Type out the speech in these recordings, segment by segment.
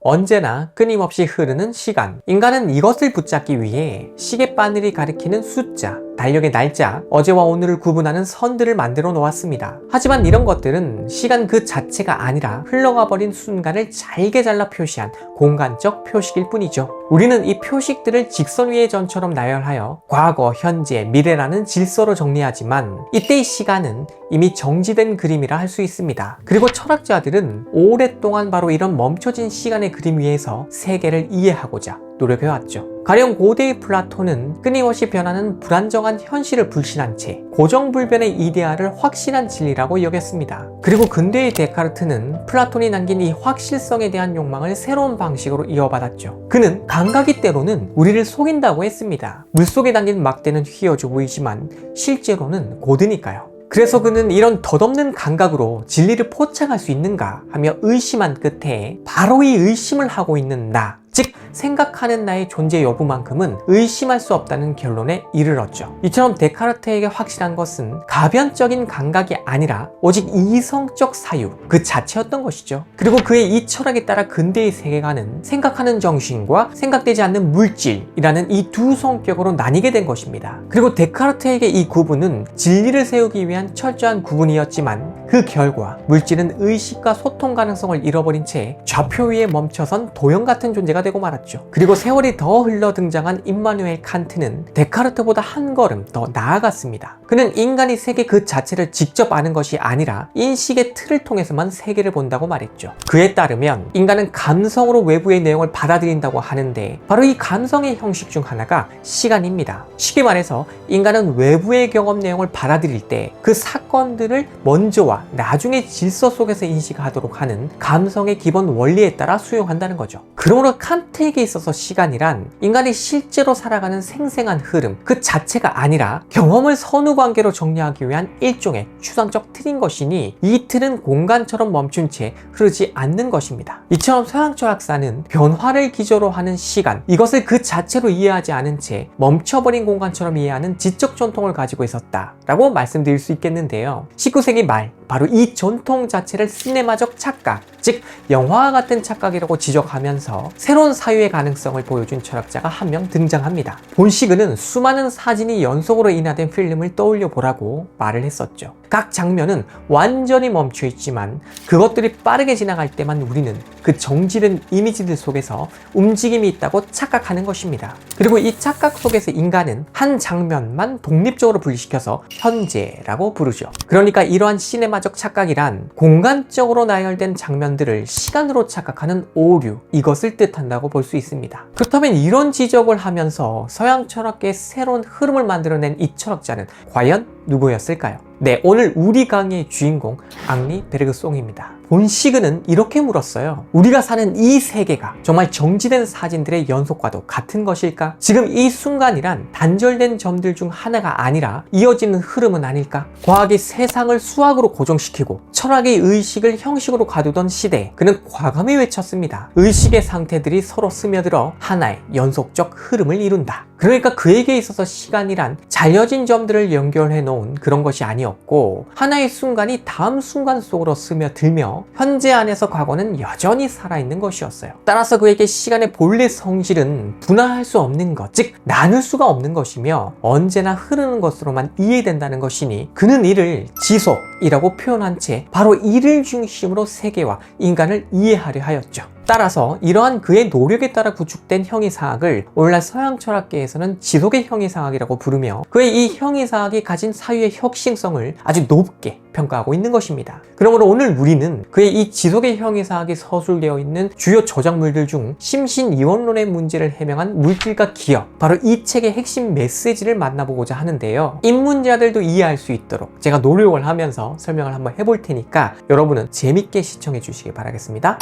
언제나 끊임없이 흐르는 시간. 인간은 이것을 붙잡기 위해 시계바늘이 가리키는 숫자, 달력의 날짜, 어제와 오늘을 구분하는 선들을 만들어 놓았습니다. 하지만 이런 것들은 시간 그 자체가 아니라 흘러가 버린 순간을 잘게 잘라 표시한 공간적 표식일 뿐이죠. 우리는 이 표식들을 직선 위의 전처럼 나열하여 과거, 현재, 미래라는 질서로 정리하지만 이때의 시간은 이미 정지된 그림이라 할 수 있습니다. 그리고 철학자들은 오랫동안 바로 이런 멈춰진 시간의 그림 위에서 세계를 이해하고자 노력해왔죠. 가령 고대의 플라톤은 끊임없이 변하는 불안정한 현실을 불신한 채 고정불변의 이데아를 확신한 진리라고 여겼습니다. 그리고 근대의 데카르트는 플라톤이 남긴 이 확실성에 대한 욕망을 새로운 방식으로 이어받았죠. 그는 감각이 때로는 우리를 속인다고 했습니다. 물속에 담긴 막대는 휘어져 보이지만 실제로는 고드니까요. 그래서 그는 이런 덧없는 감각으로 진리를 포착할 수 있는가 하며 의심한 끝에 바로 이 의심을 하고 있는 나, 즉 생각하는 나의 존재 여부만큼은 의심할 수 없다는 결론에 이르렀죠. 이처럼 데카르트에게 확실한 것은 가변적인 감각이 아니라 오직 이성적 사유 그 자체였던 것이죠. 그리고 그의 이 철학에 따라 근대의 세계관은 생각하는 정신과 생각되지 않는 물질이라는 이 두 성격으로 나뉘게 된 것입니다. 그리고 데카르트에게 이 구분은 진리를 세우기 위한 철저한 구분이었지만 그 결과 물질은 의식과 소통 가능성을 잃어버린 채 좌표 위에 멈춰선 도형 같은 존재가 되고 말았죠. 그리고 세월이 더 흘러 등장한 임마누엘 칸트는 데카르트보다 한 걸음 더 나아갔습니다. 그는 인간이 세계 그 자체를 직접 아는 것이 아니라 인식의 틀을 통해서만 세계를 본다고 말했죠. 그에 따르면 인간은 감성으로 외부의 내용을 받아들인다고 하는데 바로 이 감성의 형식 중 하나가 시간입니다. 쉽게 말해서 인간은 외부의 경험 내용을 받아들일 때 그 사건들을 먼저와 나중에 질서 속에서 인식하도록 하는 감성의 기본 원리에 따라 수용한다는 거죠. 그러므로 칸트에게 있어서 시간이란 인간이 실제로 살아가는 생생한 흐름 그 자체가 아니라 경험을 선후 관계로 정리하기 위한 일종의 추상적 틀인 것이니 이 틀은 공간처럼 멈춘 채 흐르지 않는 것입니다. 이처럼 서양 철학사는 변화를 기조로 하는 시간 이것을 그 자체로 이해하지 않은 채 멈춰버린 공간처럼 이해하는 지적 전통을 가지고 있었다라고 말씀드릴 수 있겠는데요. 19세기 말 바로 이 전통 자체를 시네마적 착각, 즉 영화와 같은 착각이라고 지적하면서 새로운 사유의 가능성을 보여준 철학자가 한 명 등장합니다. 본시그는 수많은 사진이 연속으로 인화된 필름을 떠올려 보라고 말을 했었죠. 각 장면은 완전히 멈춰 있지만 그것들이 빠르게 지나갈 때만 우리는 그 정지된 이미지들 속에서 움직임이 있다고 착각하는 것입니다. 그리고 이 착각 속에서 인간은 한 장면만 독립적으로 분리시켜서 현재라고 부르죠. 그러니까 이러한 시네마적 착각이란 공간적으로 나열된 장면들을 시간으로 착각하는 오류 이것 을 뜻한다고 볼 수 있습니다. 그렇다면 이런 지적을 하면서 서양 철학계의 새로운 흐름을 만들어낸 이 철학자는 과연 누구였을까요? 네, 오늘 우리 강의의 주인공 앙리 베르그송입니다. 본시그는 이렇게 물었어요. 우리가 사는 이 세계가 정말 정지된 사진들의 연속과도 같은 것일까? 지금 이 순간이란 단절된 점들 중 하나가 아니라 이어지는 흐름은 아닐까? 과학이 세상을 수학으로 고정시키고 철학의 의식을 형식으로 가두던 시대에 그는 과감히 외쳤습니다. 의식의 상태들이 서로 스며들어 하나의 연속적 흐름을 이룬다. 그러니까 그에게 있어서 시간이란 잘려진 점들을 연결해 놓은 그런 것이 아니었고 하나의 순간이 다음 순간 속으로 스며들며 현재 안에서 과거는 여전히 살아있는 것이었어요. 따라서 그에게 시간의 본래 성질은 분화할 수 없는 것, 즉 나눌 수가 없는 것이며 언제나 흐르는 것으로만 이해된다는 것이니 그는 이를 지속이라고 표현한 채 바로 이를 중심으로 세계와 인간을 이해하려 하였죠. 따라서 이러한 그의 노력에 따라 구축된 형이사학을 오늘날 서양 철학계에서는 지속의 형이사학이라고 부르며 그의 이 형이사학이 가진 사유의 혁신성을 아주 높게 평가하고 있는 것입니다. 그러므로 오늘 우리는 그의 이 지속의 형이사학이 서술되어 있는 주요 저작물들 중 심신이원론의 문제를 해명한 물질과 기억 바로 이 책의 핵심 메시지를 만나보고자 하는데요. 입문자들도 이해할 수 있도록 제가 노력을 하면서 설명을 한번 해볼 테니까 여러분은 재밌게 시청해 주시기 바라겠습니다.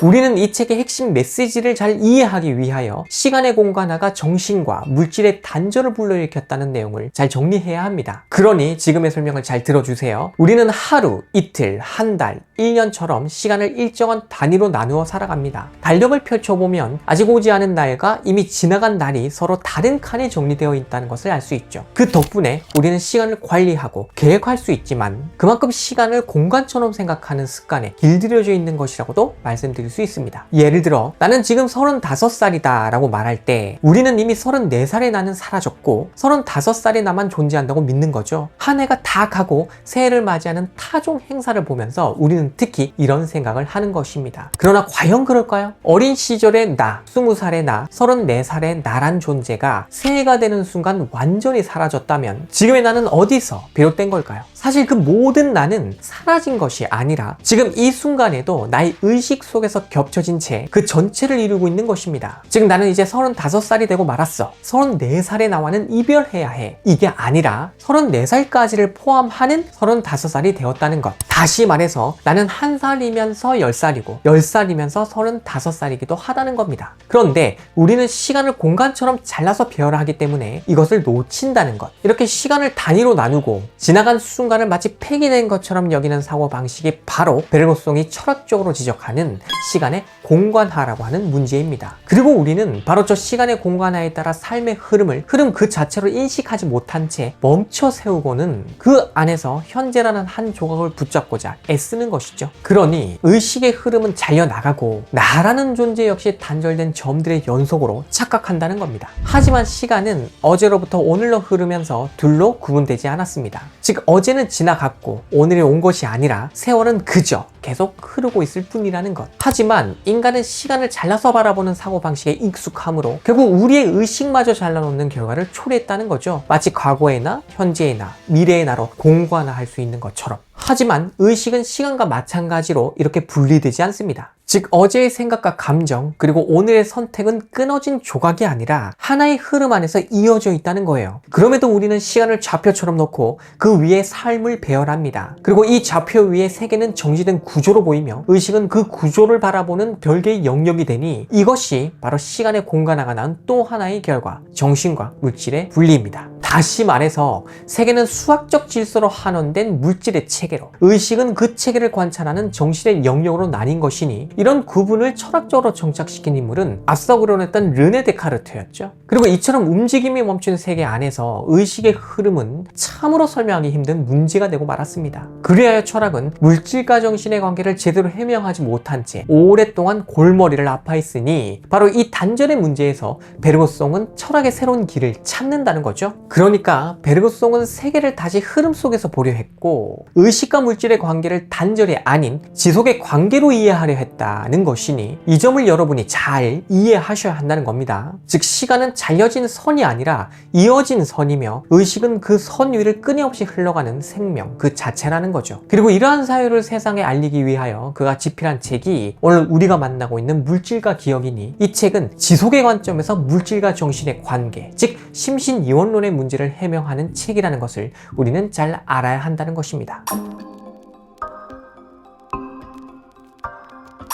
우리는 이 책의 핵심 메시지를 잘 이해하기 위하여 시간의 공간화가 정신과 물질의 단절을 불러일으켰다는 내용을 잘 정리해야 합니다. 그러니 지금의 설명을 잘 들어주세요. 우리는 하루, 이틀, 한 달, 1년처럼 시간을 일정한 단위로 나누어 살아갑니다. 달력을 펼쳐보면 아직 오지 않은 날과 이미 지나간 날이 서로 다른 칸에 정리되어 있다는 것을 알 수 있죠. 그 덕분에 우리는 시간을 관리하고 계획할 수 있지만 그만큼 시간을 공간처럼 생각하는 습관에 길들여져 있는 것이라고도 말씀드릴 수 있습니다. 예를 들어 나는 지금 35살이다 라고 말할 때 우리는 이미 34살의 나는 사라졌고 35살의 나만 존재한다고 믿는 거죠. 한 해가 다 가고 새해를 맞이하는 타종 행사를 보면서 우리는 특히 이런 생각을 하는 것입니다. 그러나 과연 그럴까요? 어린 시절의 나, 20살의 나, 34살의 나란 존재가 새해가 되는 순간 완전히 사라졌다면 지금의 나는 어디서 비롯된 걸까요? 사실 그 모든 나는 사라진 것이 아니라 지금 이 순간에도 나의 의식 속에서 겹쳐진 채 그 전체를 이루고 있는 것입니다. 즉 나는 이제 35살이 되고 말았어. 34살의 나와는 이별해야 해. 이게 아니라 34살까지를 포함하는 35살이 되었다는 것. 다시 말해서 나는 한 살이면서 10살이고 10살이면서 35살이기도 하다는 겁니다. 그런데 우리는 시간을 공간처럼 잘라서 배열하기 때문에 이것을 놓친다는 것. 이렇게 시간을 단위로 나누고 지나간 순간을 마치 폐기된 것처럼 여기는 사고 방식이 바로 베르고송이 철학적으로 지적하는 시간의 공간화라고 하는 문제입니다. 그리고 우리는 바로 저 시간의 공간화에 따라 삶의 흐름을 흐름 그 자체로 인식하지 못한 채 멈춰 세우고는 그 안에서 현재라는 한 조각을 붙잡고자 애쓰는 것이죠. 그러니 의식의 흐름은 잘려나가고 나라는 존재 역시 단절된 점들의 연속으로 착각한다는 겁니다. 하지만 시간은 어제로부터 오늘로 흐르면서 둘로 구분되지 않았습니다. 즉 어제는 지나갔고 오늘이 온 것이 아니라 세월은 그저 계속 흐르고 있을 뿐이라는 것. 하지만 인간은 시간을 잘라서 바라보는 사고방식에 익숙함으로 결국 우리의 의식마저 잘라놓는 결과를 초래했다는 거죠. 마치 과거의 나, 현재의 나, 미래의 나로 공관화할 수 있는 것처럼. 하지만 의식은 시간과 마찬가지로 이렇게 분리되지 않습니다. 즉 어제의 생각과 감정 그리고 오늘의 선택은 끊어진 조각이 아니라 하나의 흐름 안에서 이어져 있다는 거예요. 그럼에도 우리는 시간을 좌표처럼 놓고 그 위에 삶을 배열합니다. 그리고 이 좌표 위에 세계는 정지된 구조로 보이며 의식은 그 구조를 바라보는 별개의 영역이 되니 이것이 바로 시간의 공간화가 낳은 또 하나의 결과 정신과 물질의 분리입니다. 다시 말해서 세계는 수학적 질서로 한원된 물질의 체계로 의식은 그 체계를 관찰하는 정신의 영역으로 나뉜 것이니 이런 구분을 철학적으로 정착시킨 인물은 앞서 그려냈던 르네 데카르트였죠. 그리고 이처럼 움직임이 멈춘 세계 안에서 의식의 흐름은 참으로 설명하기 힘든 문제가 되고 말았습니다. 그리하여 철학은 물질과 정신의 관계를 제대로 해명하지 못한 채 오랫동안 골머리를 아파했으니 바로 이 단절의 문제에서 베르고송은 철학의 새로운 길을 찾는다는 거죠. 그러니까 베르고송은 세계를 다시 흐름 속에서 보려 했고 의식과 물질의 관계를 단절이 아닌 지속의 관계로 이해하려 했다는 것이니 이 점을 여러분이 잘 이해하셔야 한다는 겁니다. 즉 시간은 잘려진 선이 아니라 이어진 선이며 의식은 그 선 위를 끊임없이 흘러가는 생명 그 자체라는 거죠. 그리고 이러한 사유를 세상에 알리기 위하여 그가 집필한 책이 오늘 우리가 만나고 있는 물질과 기억이니 이 책은 지속의 관점에서 물질과 정신의 관계 즉 심신이원론의 문제 를 해명하는 책이라는 것을 우리는 잘 알아야 한다는 것입니다.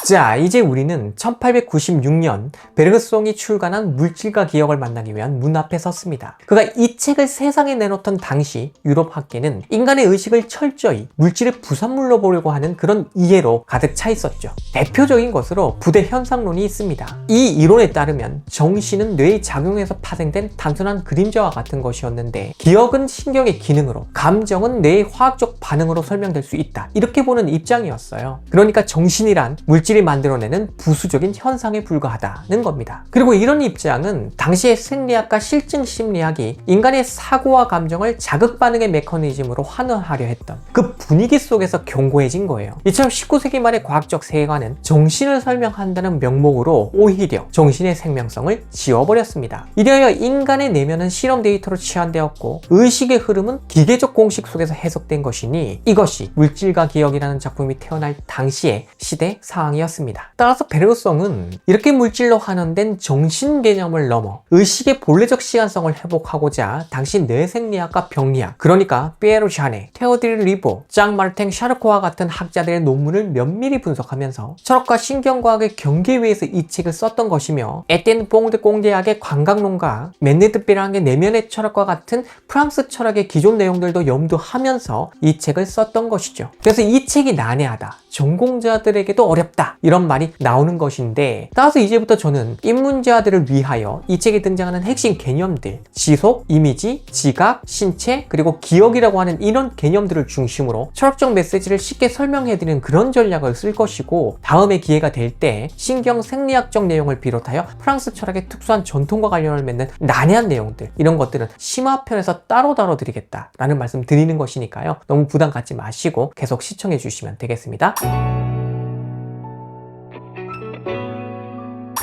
자, 이제 우리는 1896년 베르그송이 출간한 물질과 기억을 만나기 위한 문 앞에 섰습니다. 그가 이 책을 세상에 내놓던 당시 유럽 학계는 인간의 의식을 철저히 물질의 부산물로 보려고 하는 그런 이해로 가득 차 있었죠. 대표적인 것으로 부대 현상론이 있습니다. 이 이론에 따르면 정신은 뇌의 작용에서 파생된 단순한 그림자와 같은 것이었는데 기억은 신경의 기능으로 감정은 뇌의 화학적 반응으로 설명될 수 있다. 이렇게 보는 입장이었어요. 그러니까 정신이란 물질 물질이 만들어내는 부수적인 현상에 불과하다는 겁니다. 그리고 이런 입장은 당시의 생리학과 실증 심리학이 인간의 사고와 감정을 자극 반응의 메커니즘으로 환원하려 했던 그 분위기 속에서 견고해진 거예요. 이처럼 19세기 말의 과학적 세계관은 정신을 설명한다는 명목으로 오히려 정신의 생명성을 지워버렸습니다. 이래하여 인간의 내면은 실험 데이터로 치환되었고 의식의 흐름은 기계적 공식 속에서 해석된 것이니 이것이 물질과 기억이라는 작품이 태어날 당시의 시대 상황이었습니다. 정신력이었습니다. 따라서 베르그송은 이렇게 물질로 환원된 정신 개념을 넘어 의식의 본래적 시간성을 회복하고자 당시 뇌생리학과 병리학, 그러니까 피에로 샤네, 테오드리 리보, 짱 마르탱 샤르코와 같은 학자들의 논문을 면밀히 분석하면서 철학과 신경과학의 경계 위에서 이 책을 썼던 것이며 에티엔 봉드 공대학의 관광론과 맨네드 비랑의 내면의 철학과 같은 프랑스 철학의 기존 내용들도 염두하면서 이 책을 썼던 것이죠. 그래서 이 책이 난해하다. 전공자들에게도 어렵다. 이런 말이 나오는 것인데 따라서 이제부터 저는 입문자들을 위하여 이 책에 등장하는 핵심 개념들 지속, 이미지, 지각, 신체, 그리고 기억이라고 하는 이런 개념들을 중심으로 철학적 메시지를 쉽게 설명해드리는 그런 전략을 쓸 것이고 다음에 기회가 될 때 신경 생리학적 내용을 비롯하여 프랑스 철학의 특수한 전통과 관련을 맺는 난해한 내용들 이런 것들은 심화편에서 따로 다뤄 드리겠다라는 말씀 드리는 것이니까요. 너무 부담 갖지 마시고 계속 시청해 주시면 되겠습니다.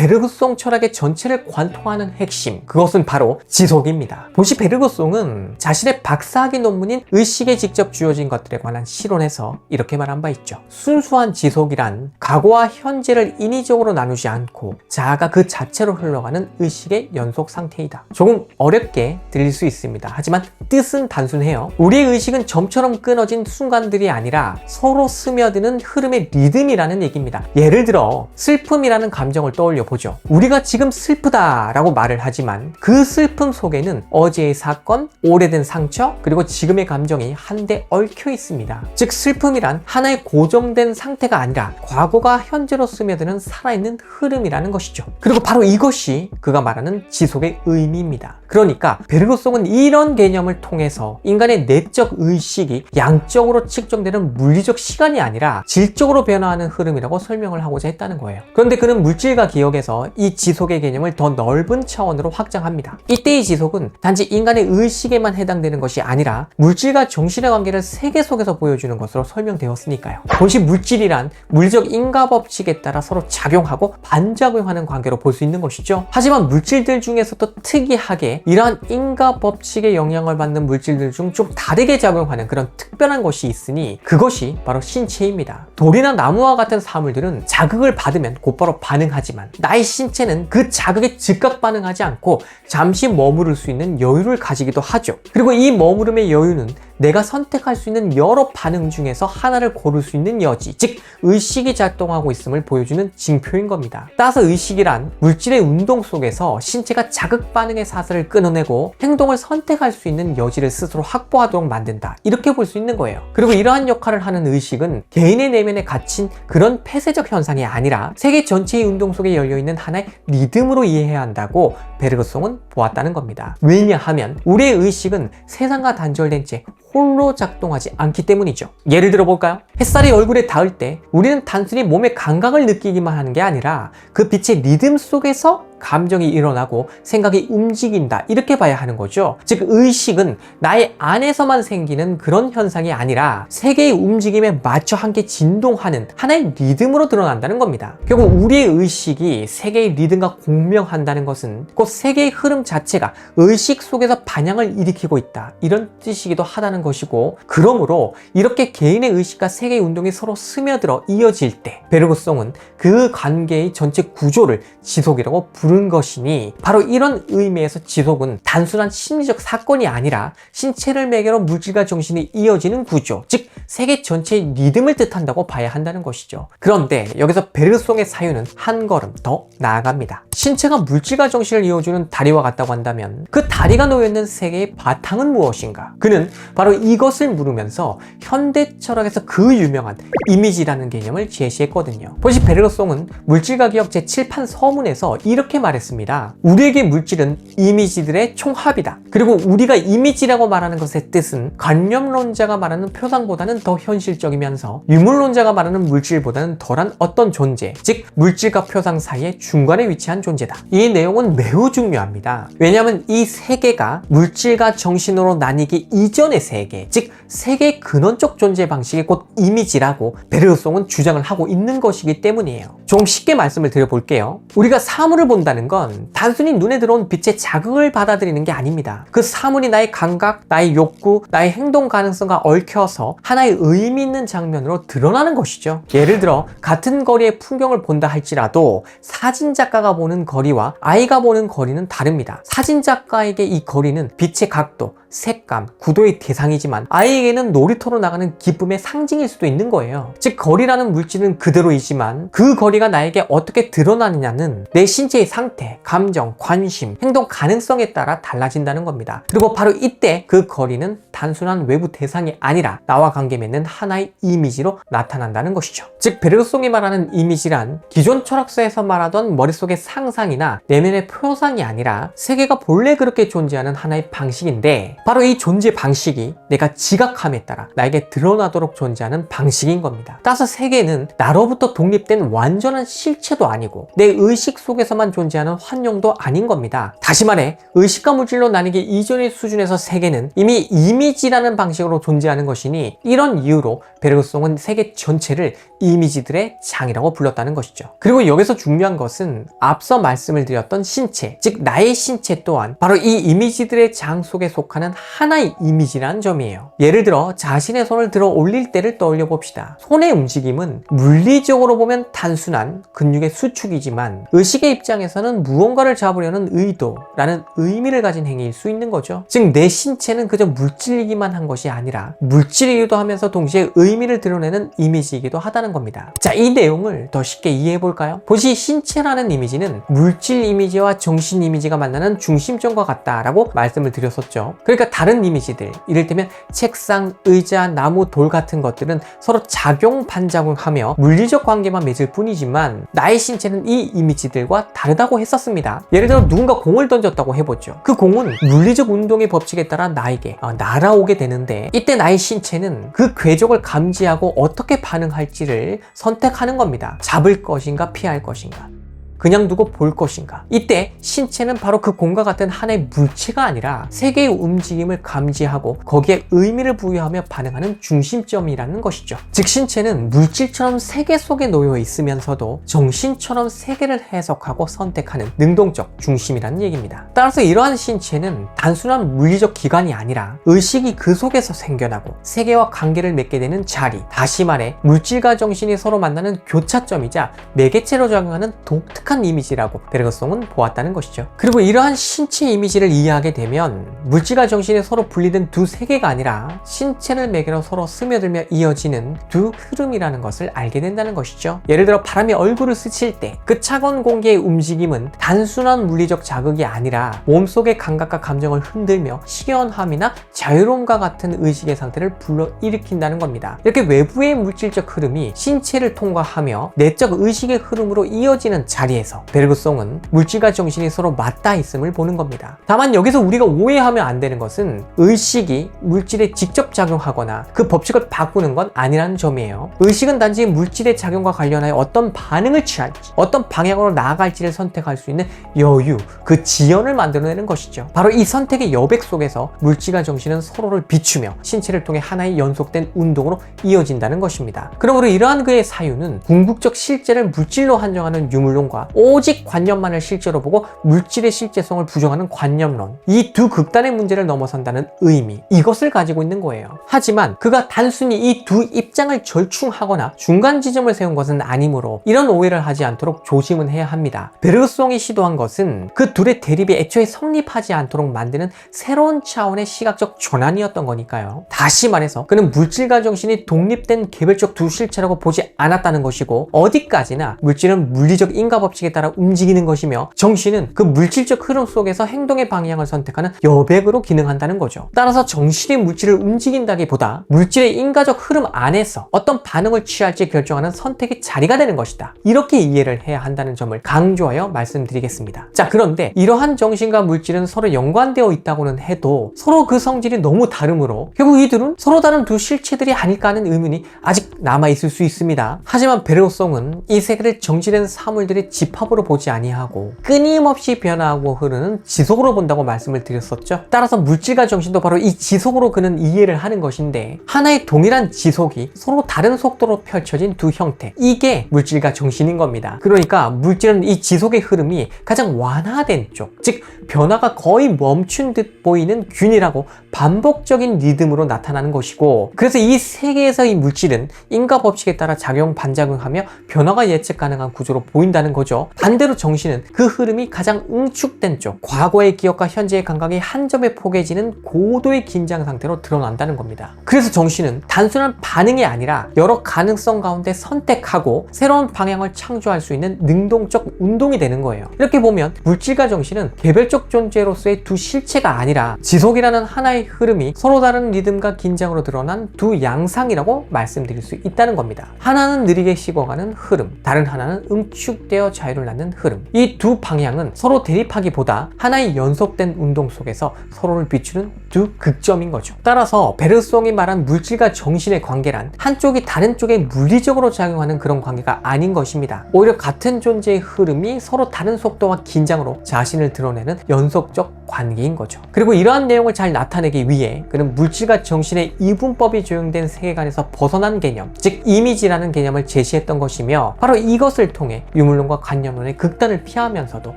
베르그송 철학의 전체를 관통하는 핵심 그것은 바로 지속입니다. 보시 베르그송은 자신의 박사학위 논문인 의식에 직접 주어진 것들에 관한 실론에서 이렇게 말한 바 있죠. 순수한 지속이란 과거와 현재를 인위적으로 나누지 않고 자아가 그 자체로 흘러가는 의식의 연속 상태이다. 조금 어렵게 들릴 수 있습니다. 하지만 뜻은 단순해요. 우리의 의식은 점처럼 끊어진 순간들이 아니라 서로 스며드는 흐름의 리듬이라는 얘기입니다. 예를 들어 슬픔이라는 감정을 떠올려 보죠. 우리가 지금 슬프다라고 말을 하지만 그 슬픔 속에는 어제의 사건, 오래된 상처, 그리고 지금의 감정이 한데 얽혀 있습니다. 즉 슬픔이란 하나의 고정된 상태가 아니라 과거가 현재로 스며드는 살아있는 흐름이라는 것이죠. 그리고 바로 이것이 그가 말하는 지속의 의미입니다. 그러니까 베르고송은 이런 개념을 통해서 인간의 내적 의식이 양적으로 측정되는 물리적 시간이 아니라 질적으로 변화하는 흐름이라고 설명을 하고자 했다는 거예요. 그런데 그는 물질과 기억에 서 이 지속의 개념을 더 넓은 차원으로 확장합니다. 이때의 지속은 단지 인간의 의식에만 해당되는 것이 아니라 물질과 정신의 관계를 세계 속에서 보여주는 것으로 설명되었으니까요. 본시 물질이란 물리적 인과 법칙에 따라 서로 작용하고 반작용하는 관계로 볼 수 있는 것이죠. 하지만 물질들 중에서도 특이하게 이러한 인과 법칙의 영향을 받는 물질들 중 좀 다르게 작용하는 그런 특별한 것이 있으니 그것이 바로 신체입니다. 돌이나 나무와 같은 사물들은 자극을 받으면 곧바로 반응하지만 나의 신체는 그 자극에 즉각 반응하지 않고 잠시 머무를 수 있는 여유를 가지기도 하죠. 그리고 이 머무름의 여유는 내가 선택할 수 있는 여러 반응 중에서 하나를 고를 수 있는 여지, 즉 의식이 작동하고 있음을 보여주는 징표인 겁니다. 따라서 의식이란 물질의 운동 속에서 신체가 자극 반응의 사슬을 끊어내고 행동을 선택할 수 있는 여지를 스스로 확보하도록 만든다. 이렇게 볼 수 있는 거예요. 그리고 이러한 역할을 하는 의식은 개인의 내면에 갇힌 그런 폐쇄적 현상이 아니라 세계 전체의 운동 속에 열려 있는 하나의 리듬으로 이해해야 한다고 베르그송은 보았다는 겁니다. 왜냐하면 우리의 의식은 세상과 단절된 채 홀로 작동하지 않기 때문이죠. 예를 들어 볼까요? 햇살이 얼굴에 닿을 때 우리는 단순히 몸의 감각을 느끼기만 하는 게 아니라 그 빛의 리듬 속에서 감정이 일어나고 생각이 움직인다. 이렇게 봐야 하는 거죠. 즉 의식은 나의 안에서만 생기는 그런 현상이 아니라 세계의 움직임에 맞춰 함께 진동하는 하나의 리듬으로 드러난다는 겁니다. 결국 우리의 의식이 세계의 리듬과 공명한다는 것은 곧 세계의 흐름 자체가 의식 속에서 반향을 일으키고 있다. 이런 뜻이기도 하다는 것이고 그러므로 이렇게 개인의 의식과 세계의 운동이 서로 스며들어 이어질 때 베르고송은 그 관계의 전체 구조를 지속이라고 부르 부른 것이니 바로 이런 의미에서 지속은 단순한 심리적 사건이 아니라 신체를 매개로 물질과 정신이 이어지는 구조, 즉 세계 전체의 리듬을 뜻한다고 봐야 한다는 것이죠. 그런데 여기서 베르송의 사유는 한 걸음 더 나아갑니다. 신체가 물질과 정신을 이어주는 다리와 같다고 한다면 그 다리가 놓여있는 세계의 바탕은 무엇인가? 그는 바로 이것을 물으면서 현대 철학에서 그 유명한 이미지라는 개념을 제시했거든요. 보시 베르송은 물질과 기억 제7판 서문에서 이렇게 말했습니다. 우리에게 물질은 이미지들의 총합이다. 그리고 우리가 이미지라고 말하는 것의 뜻은 관념론자가 말하는 표상보다는 더 현실적이면서 유물론자가 말하는 물질보다는 덜한 어떤 존재, 즉 물질과 표상 사이에 중간에 위치한 존재다. 이 내용은 매우 중요합니다. 왜냐하면 이 세계가 물질과 정신으로 나뉘기 이전의 세계, 즉 세계의 근원적 존재 방식이 곧 이미지라고 베르송은 주장을 하고 있는 것이기 때문이에요. 좀 쉽게 말씀을 드려볼게요. 우리가 사물을 본다 본다는 건 단순히 눈에 들어온 빛의 자극을 받아들이는 게 아닙니다. 그 사물이 나의 감각, 나의 욕구, 나의 행동 가능성과 얽혀서 하나의 의미 있는 장면으로 드러나는 것이죠. 예를 들어 같은 거리의 풍경을 본다 할지라도 사진 작가가 보는 거리와 아이가 보는 거리는 다릅니다. 사진 작가에게 이 거리는 빛의 각도, 색감, 구도의 대상이지만 아이에게는 놀이터로 나가는 기쁨의 상징일 수도 있는 거예요. 즉 거리라는 물질은 그대로이지만 그 거리가 나에게 어떻게 드러나느냐는 내 신체의 상태, 감정, 관심, 행동 가능성에 따라 달라진다는 겁니다. 그리고 바로 이때 그 거리는 단순한 외부 대상이 아니라 나와 관계 맺는 하나의 이미지로 나타난다는 것이죠. 즉 베르송이 말하는 이미지란 기존 철학서에서 말하던 머릿속의 상상이나 내면의 표상이 아니라 세계가 본래 그렇게 존재하는 하나의 방식인데 바로 이 존재 방식이 내가 지각함에 따라 나에게 드러나도록 존재하는 방식인 겁니다. 따라서 세계는 나로부터 독립된 완전한 실체도 아니고 내 의식 속에서만 존재하는 환영도 아닌 겁니다. 다시 말해 의식과 물질로 나뉘기 이전의 수준에서 세계는 이미 이미지라는 방식으로 존재하는 것이니 이런 이유로 베르그송은 세계 전체를 이미지들의 장이라고 불렀다는 것이죠. 그리고 여기서 중요한 것은 앞서 말씀을 드렸던 신체, 즉 나의 신체 또한 바로 이 이미지들의 장 속에 속하는 하나의 이미지라는 점이에요. 예를 들어 자신의 손을 들어 올릴 때를 떠올려 봅시다. 손의 움직임은 물리적으로 보면 단순한 근육의 수축이지만 의식의 입장에서는 무언가를 잡으려는 의도라는 의미를 가진 행위일 수 있는 거죠. 즉 내 신체는 그저 물질이기만 한 것이 아니라 물질이기도 하면서 동시에 의미를 드러내는 이미지이기도 하다는 겁니다. 자, 이 내용을 더 쉽게 이해해 볼까요? 보시 신체라는 이미지는 물질 이미지와 정신 이미지가 만나는 중심점과 같다라고 말씀을 드렸었죠. 그러니까 다른 이미지들, 이를테면 책상, 의자, 나무, 돌 같은 것들은 서로 작용 반작용하며 물리적 관계만 맺을 뿐이지만 나의 신체는 이 이미지들과 다르다고 했었습니다. 예를 들어 누군가 공을 던졌다고 해보죠. 그 공은 물리적 운동의 법칙에 따라 나에게 어, 날아오게 되는데 이때 나의 신체는 그 궤적을 감지하고 어떻게 반응할지를 선택하는 겁니다. 잡을 것인가 피할 것인가. 그냥 두고 볼 것인가? 이때 신체는 바로 그 공과 같은 하나의 물체가 아니라 세계의 움직임을 감지하고 거기에 의미를 부여하며 반응하는 중심점이라는 것이죠. 즉 신체는 물질처럼 세계 속에 놓여 있으면서도 정신처럼 세계를 해석하고 선택하는 능동적 중심이라는 얘기입니다. 따라서 이러한 신체는 단순한 물리적 기관이 아니라 의식이 그 속에서 생겨나고 세계와 관계를 맺게 되는 자리, 다시 말해 물질과 정신이 서로 만나는 교차점이자 매개체로 작용하는 독특한 독특한 이미지라고 베르그송은 보았다는 것이죠. 그리고 이러한 신체 이미지를 이해하게 되면 물질과 정신이 서로 분리된 두 세계가 아니라 신체를 매개로 서로 스며들며 이어지는 두 흐름이라는 것을 알게 된다는 것이죠. 예를 들어 바람이 얼굴을 스칠 때 그 차가운 공기의 움직임은 단순한 물리적 자극이 아니라 몸속의 감각과 감정을 흔들며 시원함이나 자유로움과 같은 의식의 상태를 불러일으킨다는 겁니다. 이렇게 외부의 물질적 흐름이 신체를 통과하며 내적 의식의 흐름으로 이어지는 자리에 의해서 베르그송은 물질과 정신이 서로 맞닿아 있음을 보는 겁니다. 다만 여기서 우리가 오해하면 안 되는 것은 의식이 물질에 직접 작용하거나 그 법칙을 바꾸는 건 아니라는 점이에요. 의식은 단지 물질의 작용과 관련하여 어떤 반응을 취할지, 어떤 방향으로 나아갈지를 선택할 수 있는 여유, 그 지연을 만들어내는 것이죠. 바로 이 선택의 여백 속에서 물질과 정신은 서로를 비추며 신체를 통해 하나의 연속된 운동으로 이어진다는 것입니다. 그러므로 이러한 그의 사유는 궁극적 실제를 물질로 한정하는 유물론과 오직 관념만을 실제로 보고 물질의 실제성을 부정하는 관념론. 이 두 극단의 문제를 넘어선다는 의미. 이것을 가지고 있는 거예요. 하지만 그가 단순히 이 두 입장을 절충하거나 중간 지점을 세운 것은 아니므로 이런 오해를 하지 않도록 조심은 해야 합니다. 베르송이 시도한 것은 그 둘의 대립이 애초에 성립하지 않도록 만드는 새로운 차원의 시각적 전환이었던 거니까요. 다시 말해서 그는 물질과 정신이 독립된 개별적 두 실체라고 보지 않았다는 것이고 어디까지나 물질은 물리적 인과 법칙 법칙에 따라 움직이는 것이며 정신은 그 물질적 흐름 속에서 행동의 방향을 선택하는 여백으로 기능한다는 거죠. 따라서 정신이 물질을 움직인다기보다 물질의 인과적 흐름 안에서 어떤 반응을 취할지 결정하는 선택의 자리가 되는 것이다. 이렇게 이해를 해야 한다는 점을 강조하여 말씀드리겠습니다. 자, 그런데 이러한 정신과 물질은 서로 연관되어 있다고는 해도 서로 그 성질이 너무 다르므로 결국 이들은 서로 다른 두 실체들이 아닐까 하는 의문이 아직 남아 있을 수 있습니다. 하지만 베르송은 이 세계를 정지된 사물들의 집 집합으로 보지 아니하고 끊임없이 변화하고 흐르는 지속으로 본다고 말씀을 드렸었죠. 따라서 물질과 정신도 바로 이 지속으로 그는 이해를 하는 것인데 하나의 동일한 지속이 서로 다른 속도로 펼쳐진 두 형태 이게 물질과 정신인 겁니다. 그러니까 물질은 이 지속의 흐름이 가장 완화된 쪽, 즉 변화가 거의 멈춘 듯 보이는 균이라고 반복적인 리듬으로 나타나는 것이고 그래서 이 세계에서 이 물질은 인과 법칙에 따라 작용 반작용하며 변화가 예측 가능한 구조로 보인다는 거죠. 반대로 정신은 그 흐름이 가장 응축된 쪽, 과거의 기억과 현재의 감각이 한 점에 포개지는 고도의 긴장 상태로 드러난다는 겁니다. 그래서 정신은 단순한 반응이 아니라 여러 가능성 가운데 선택하고 새로운 방향을 창조할 수 있는 능동적 운동이 되는 거예요. 이렇게 보면 물질과 정신은 개별적 존재로서의 두 실체가 아니라 지속이라는 하나의 흐름이 서로 다른 리듬과 긴장으로 드러난 두 양상이라고 말씀드릴 수 있다는 겁니다. 하나는 느리게 식어가는 흐름, 다른 하나는 응축되어 자유를 낳는 흐름. 이 두 방향은 서로 대립하기보다 하나의 연속된 운동 속에서 서로를 비추는 두 극점인 거죠. 따라서 베르송이 말한 물질과 정신의 관계란 한쪽이 다른 쪽에 물리적으로 작용하는 그런 관계가 아닌 것입니다. 오히려 같은 존재의 흐름이 서로 다른 속도와 긴장으로 자신을 드러내는 연속적 관계인 거죠. 그리고 이러한 내용을 잘 나타내기 위해 그는 물질과 정신의 이분법이 조형된 세계관에서 벗어난 개념, 즉 이미지라는 개념을 제시했던 것이며 바로 이것을 통해 유물론과 관념론의 극단을 피하면서도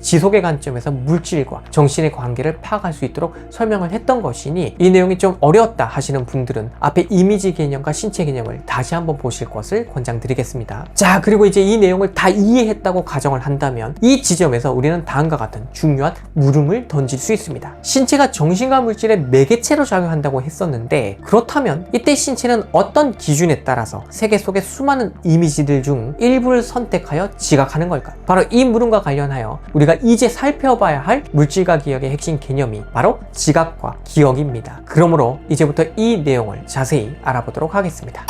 지속의 관점에서 물질과 정신의 관계를 파악할 수 있도록 설명을 했던 것이니 이 내용이 좀 어려웠다 하시는 분들은 앞에 이미지 개념과 신체 개념을 다시 한번 보실 것을 권장드리겠습니다. 자, 그리고 이제 이 내용을 다 이해했다고 가정을 한다면 이 지점에서 우리는 다음과 같은 중요한 물음을 던질 수 있습니다. 신체가 정신과 물질의 매개체로 작용한다고 했었는데 그렇다면 이때 신체는 어떤 기준에 따라서 세계 속의 수많은 이미지들 중 일부를 선택하여 지각하는 걸까? 바로 이 물음과 관련하여 우리가 이제 살펴봐야 할 물질과 기억의 핵심 개념이 바로 지각과 기억입니다. 그러므로 이제부터 이 내용을 자세히 알아보도록 하겠습니다.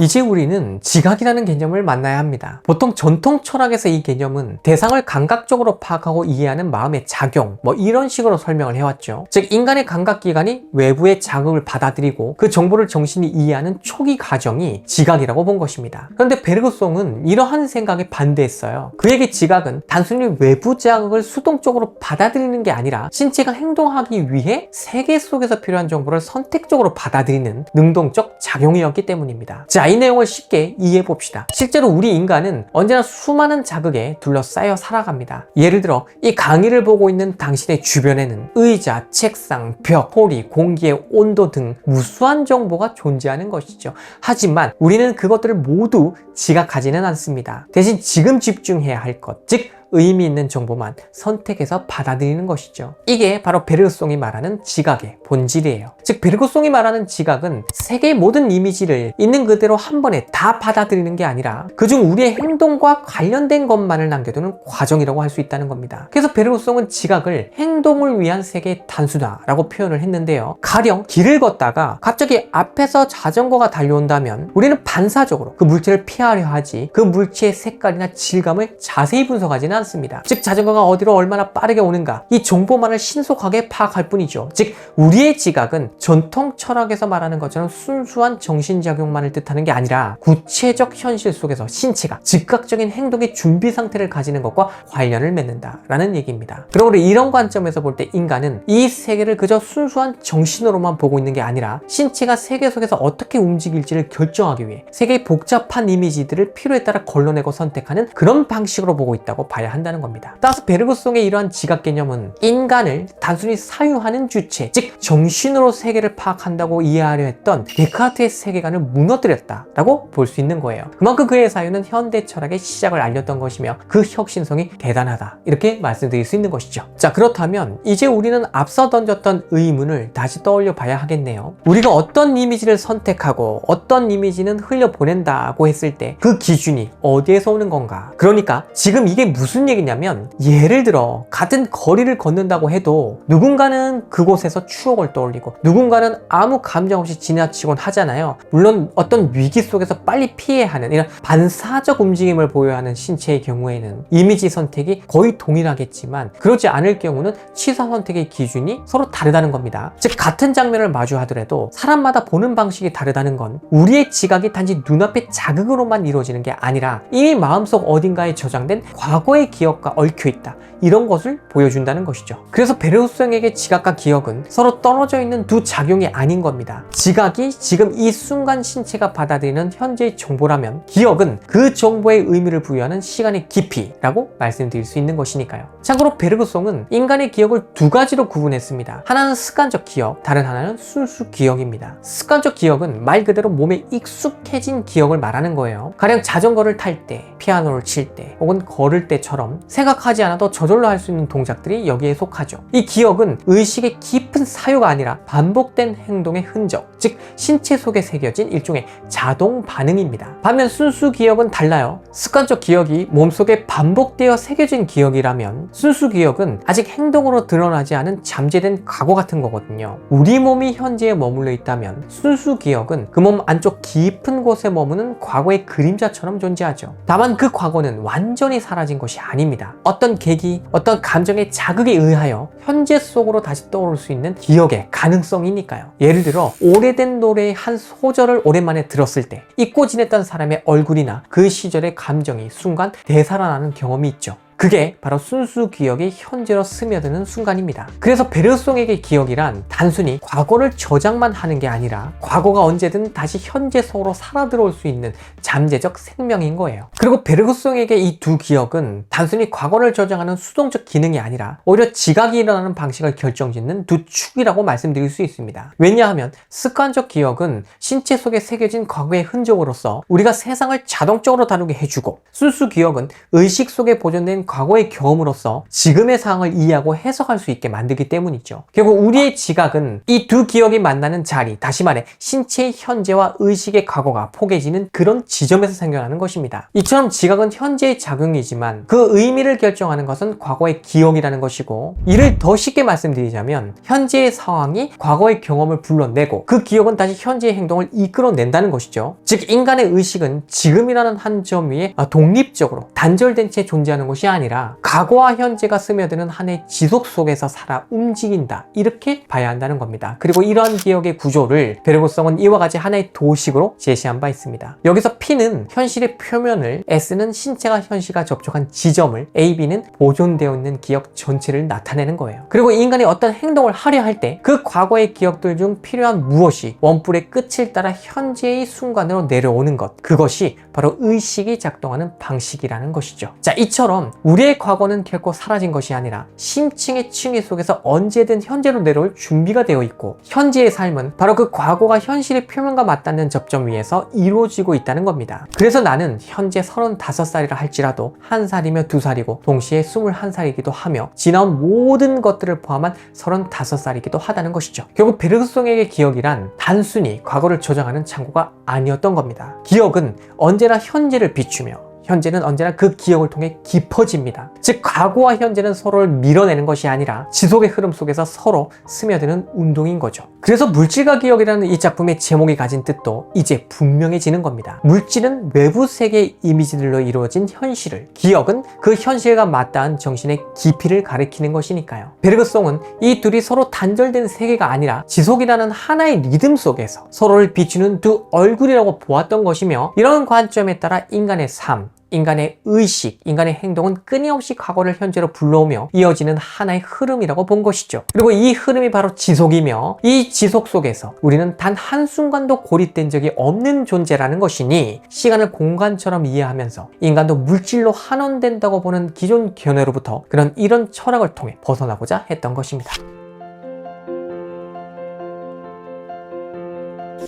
이제 우리는 지각이라는 개념을 만나야 합니다. 보통 전통 철학에서 이 개념은 대상을 감각적으로 파악하고 이해하는 마음의 작용, 뭐 이런 식으로 설명을 해왔죠. 즉, 인간의 감각기관이 외부의 자극을 받아들이고 그 정보를 정신이 이해하는 초기 과정이 지각이라고 본 것입니다. 그런데 베르그송은 이러한 생각에 반대했어요. 그에게 지각은 단순히 외부 자극을 수동적으로 받아들이는 게 아니라 신체가 행동하기 위해 세계 속에서 필요한 정보를 선택적으로 받아들이는 능동적 작용이었기 때문입니다. 자, 이 내용을 쉽게 이해해 봅시다. 실제로 우리 인간은 언제나 수많은 자극에 둘러싸여 살아갑니다. 예를 들어 이 강의를 보고 있는 당신의 주변에는 의자, 책상, 벽, 소리, 공기의 온도 등 무수한 정보가 존재하는 것이죠. 하지만 우리는 그것들을 모두 지각하지는 않습니다. 대신 지금 집중해야 할 것, 즉 의미 있는 정보만 선택해서 받아들이는 것이죠. 이게 바로 베르송이 말하는 지각의 본질이에요. 즉 베르송이 말하는 지각은 세계의 모든 이미지를 있는 그대로 한 번에 다 받아들이는 게 아니라 그중 우리의 행동과 관련된 것만을 남겨두는 과정이라고 할 수 있다는 겁니다. 그래서 베르송은 지각을 행동을 위한 세계의 단순화라고 표현을 했는데요. 가령 길을 걷다가 갑자기 앞에서 자전거가 달려온다면 우리는 반사적으로 그 물체를 피하려 하지 그 물체의 색깔이나 질감을 자세히 분석하지는 않습니다. 즉 자전거가 어디로 얼마나 빠르게 오는가 이 정보만을 신속하게 파악할 뿐이죠. 즉 우리의 지각은 전통 철학에서 말하는 것처럼 순수한 정신작용만을 뜻하는 게 아니라 구체적 현실 속에서 신체가 즉각적인 행동의 준비 상태를 가지는 것과 관련을 맺는다라는 얘기입니다. 그러므로 이런 관점에서 볼 때 인간은 이 세계를 그저 순수한 정신으로만 보고 있는 게 아니라 신체가 세계 속에서 어떻게 움직일지를 결정하기 위해 세계의 복잡한 이미지들을 필요에 따라 걸러내고 선택하는 그런 방식으로 보고 있다고 봐야 한다는 겁니다. 따라서 베르그송의 이러한 지각 개념은 인간을 단순히 사유하는 주체, 즉 정신으로 세계를 파악한다고 이해하려 했던 데카르트의 세계관을 무너뜨렸다라고 볼 수 있는 거예요. 그만큼 그의 사유는 현대 철학의 시작을 알렸던 것이며 그 혁신성이 대단하다 이렇게 말씀드릴 수 있는 것이죠. 자 그렇다면 이제 우리는 앞서 던졌던 의문을 다시 떠올려 봐야 하겠네요. 우리가 어떤 이미지를 선택하고 어떤 이미지는 흘려 보낸다고 했을 때 그 기준이 어디에서 오는 건가? 그러니까 지금 이게 무슨 무슨 얘기냐면 예를 들어 같은 거리를 걷는다고 해도 누군가는 그곳에서 추억을 떠올리고 누군가는 아무 감정 없이 지나치곤 하잖아요. 물론 어떤 위기 속에서 빨리 피해야 하는 이런 반사적 움직임을 보여야 하는 신체의 경우에는 이미지 선택이 거의 동일하겠지만 그렇지 않을 경우는 취사 선택의 기준이 서로 다르다는 겁니다. 즉 같은 장면을 마주하더라도 사람마다 보는 방식이 다르다는 건 우리의 지각이 단지 눈앞의 자극으로만 이루어지는 게 아니라 이미 마음속 어딘가에 저장된 과거의 기억과 얽혀 있다. 이런 것을 보여준다는 것이죠. 그래서 베르우스형에게 지각과 기억은 서로 떨어져 있는 두 작용이 아닌 겁니다. 지각이 지금 이 순간 신체가 받아들이는 현재의 정보라면 기억은 그 정보의 의미를 부여하는 시간의 깊이라고 말씀드릴 수 있는 것이니까요. 참고로 베르그송은 인간의 기억을 두 가지로 구분했습니다. 하나는 습관적 기억, 다른 하나는 순수 기억입니다. 습관적 기억은 말 그대로 몸에 익숙해진 기억을 말하는 거예요. 가령 자전거를 탈 때, 피아노를 칠 때, 혹은 걸을 때처럼 생각하지 않아도 저절로 할 수 있는 동작들이 여기에 속하죠. 이 기억은 의식의 깊은 사유가 아니라 반복된 행동의 흔적, 즉 신체 속에 새겨진 일종의 자동 반응입니다. 반면 순수 기억은 달라요. 습관적 기억이 몸속에 반복되어 새겨진 기억이라면 순수 기억은 아직 행동으로 드러나지 않은 잠재된 과거 같은 거거든요. 우리 몸이 현재에 머물러 있다면 순수 기억은 그 몸 안쪽 깊은 곳에 머무는 과거의 그림자처럼 존재하죠. 다만 그 과거는 완전히 사라진 것이 아닙니다. 어떤 계기, 어떤 감정의 자극에 의하여 현재 속으로 다시 떠오를 수 있는 기억의 가능성이니까요. 예를 들어 오래된 노래의 한 소절을 오랜만에 들었을 때 잊고 지냈던 사람의 얼굴이나 그 시절의 감정이 순간 되살아나는 경험이 있죠. 그게 바로 순수 기억이 현재로 스며드는 순간입니다. 그래서 베르송에게 기억이란 단순히 과거를 저장만 하는 게 아니라 과거가 언제든 다시 현재 속으로 살아 들어올 수 있는 잠재적 생명인 거예요. 그리고 베르송에게 이 두 기억은 단순히 과거를 저장하는 수동적 기능이 아니라 오히려 지각이 일어나는 방식을 결정짓는 두 축이라고 말씀드릴 수 있습니다. 왜냐하면 습관적 기억은 신체 속에 새겨진 과거의 흔적으로서 우리가 세상을 자동적으로 다루게 해주고 순수 기억은 의식 속에 보존된 과거의 경험으로서 지금의 상황을 이해하고 해석할 수 있게 만들기 때문이죠. 결국 우리의 지각은 이 두 기억이 만나는 자리, 다시 말해 신체의 현재와 의식의 과거가 포개지는 그런 지점에서 생겨나는 것입니다. 이처럼 지각은 현재의 작용이지만 그 의미를 결정하는 것은 과거의 기억이라는 것이고 이를 더 쉽게 말씀드리자면 현재의 상황이 과거의 경험을 불러내고 그 기억은 다시 현재의 행동을 이끌어낸다는 것이죠. 즉 인간의 의식은 지금이라는 한 점 위에 독립적으로 단절된 채 존재하는 것이 아니 라 과거와 현재가 스며드는 하나의 지속 속에서 살아 움직인다. 이렇게 봐야 한다는 겁니다. 그리고 이러한 기억의 구조를 베르고성은 이와 같이 하나의 도식으로 제시한 바 있습니다. 여기서 P는 현실의 표면을 S는 신체가 현실과 접촉한 지점을 A, B는 보존되어 있는 기억 전체를 나타내는 거예요. 그리고 인간이 어떤 행동을 하려 할 때 그 과거의 기억들 중 필요한 무엇이 원뿔의 끝을 따라 현재의 순간으로 내려오는 것 그것이 바로 의식이 작동하는 방식이라는 것이죠. 자, 이처럼 우리의 과거는 결코 사라진 것이 아니라 심층의 층위 속에서 언제든 현재로 내려올 준비가 되어 있고 현재의 삶은 바로 그 과거가 현실의 표면과 맞닿는 접점 위에서 이루어지고 있다는 겁니다. 그래서 나는 현재 35살이라 할지라도 한 살이며 두 살이고 동시에 21살이기도 하며 지나온 모든 것들을 포함한 35살이기도 하다는 것이죠. 결국 베르송에게 기억이란 단순히 과거를 저장하는 창고가 아니었던 겁니다. 기억은 언제나 현재를 비추며 현재는 언제나 그 기억을 통해 깊어집니다. 즉 과거와 현재는 서로를 밀어내는 것이 아니라 지속의 흐름 속에서 서로 스며드는 운동인 거죠. 그래서 물질과 기억이라는 이 작품의 제목이 가진 뜻도 이제 분명해지는 겁니다. 물질은 외부 세계의 이미지들로 이루어진 현실을, 기억은 그 현실과 맞닿은 정신의 깊이를 가리키는 것이니까요. 베르그송은 이 둘이 서로 단절된 세계가 아니라 지속이라는 하나의 리듬 속에서 서로를 비추는 두 얼굴이라고 보았던 것이며 이런 관점에 따라 인간의 삶, 인간의 의식, 인간의 행동은 끊임없이 과거를 현재로 불러오며 이어지는 하나의 흐름이라고 본 것이죠. 그리고 이 흐름이 바로 지속이며 이 지속 속에서 우리는 단 한순간도 고립된 적이 없는 존재라는 것이니 시간을 공간처럼 이해하면서 인간도 물질로 한원된다고 보는 기존 견해로부터 그런 이런 철학을 통해 벗어나고자 했던 것입니다.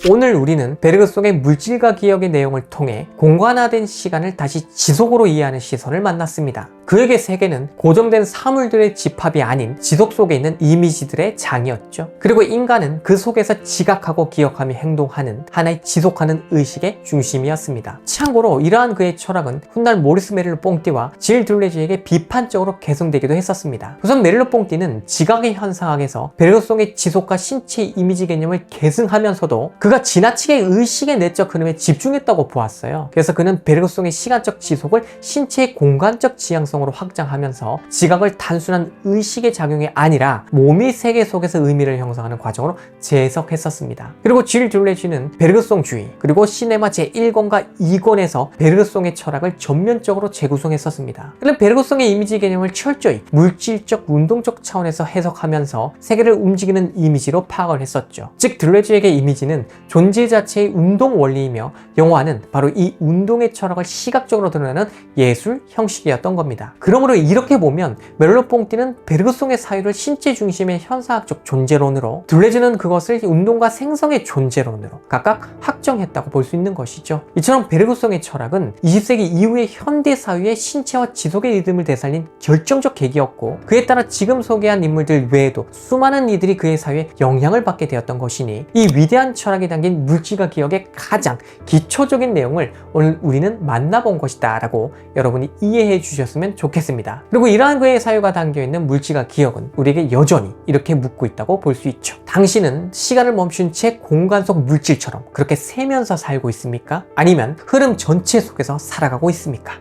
오늘 우리는 베르그송의 물질과 기억의 내용을 통해 공간화된 시간을 다시 지속으로 이해하는 시선을 만났습니다. 그에게 세계는 고정된 사물들의 집합이 아닌 지속 속에 있는 이미지들의 장이었죠. 그리고 인간은 그 속에서 지각하고 기억하며 행동하는 하나의 지속하는 의식의 중심이었습니다. 참고로 이러한 그의 철학은 훗날 모리스 메릴로 뽕띠와 질 둘레지에게 비판적으로 개성되기도 했었습니다. 우선 메릴로 뽕띠는 지각의 현상학에서 베르송의 지속과 신체 이미지 개념을 계승하면서도 그가 지나치게 의식의 내적 흐름에 집중했다고 보았어요. 그래서 그는 베르송의 시간적 지속을 신체의 공간적 지향성 으로 확장하면서 지각을 단순한 의식의 작용이 아니라 몸의 세계 속에서 의미를 형성하는 과정으로 재해석했었습니다. 그리고 질 둘레지는 베르송주의 그리고 시네마 제1권과 2권에서 베르송의 철학을 전면적으로 재구성했었습니다. 그는 베르송의 이미지 개념을 철저히 물질적 운동적 차원에서 해석하면서 세계를 움직이는 이미지로 파악을 했었죠. 즉 들레주에게 이미지는 존재 자체의 운동 원리이며 영화는 바로 이 운동의 철학을 시각적으로 드러내는 예술 형식이었던 겁니다. 그러므로 이렇게 보면 멜로뽕띠는 베르그송의 사유를 신체 중심의 현상학적 존재론으로 둘레주는 그것을 운동과 생성의 존재론으로 각각 확정했다고 볼 수 있는 것이죠. 이처럼 베르그송의 철학은 20세기 이후의 현대 사회의 신체와 지속의 리듬을 되살린 결정적 계기였고 그에 따라 지금 소개한 인물들 외에도 수많은 이들이 그의 사회에 영향을 받게 되었던 것이니 이 위대한 철학이 담긴 물질과 기억의 가장 기초적인 내용을 오늘 우리는 만나본 것이다 라고 여러분이 이해해 주셨 좋겠습니다. 그리고 이러한 그의 사유가 담겨있는 물질과 기억은 우리에게 여전히 이렇게 묻고 있다고 볼 수 있죠. 당신은 시간을 멈춘 채 공간 속 물질처럼 그렇게 세면서 살고 있습니까? 아니면 흐름 전체 속에서 살아가고 있습니까?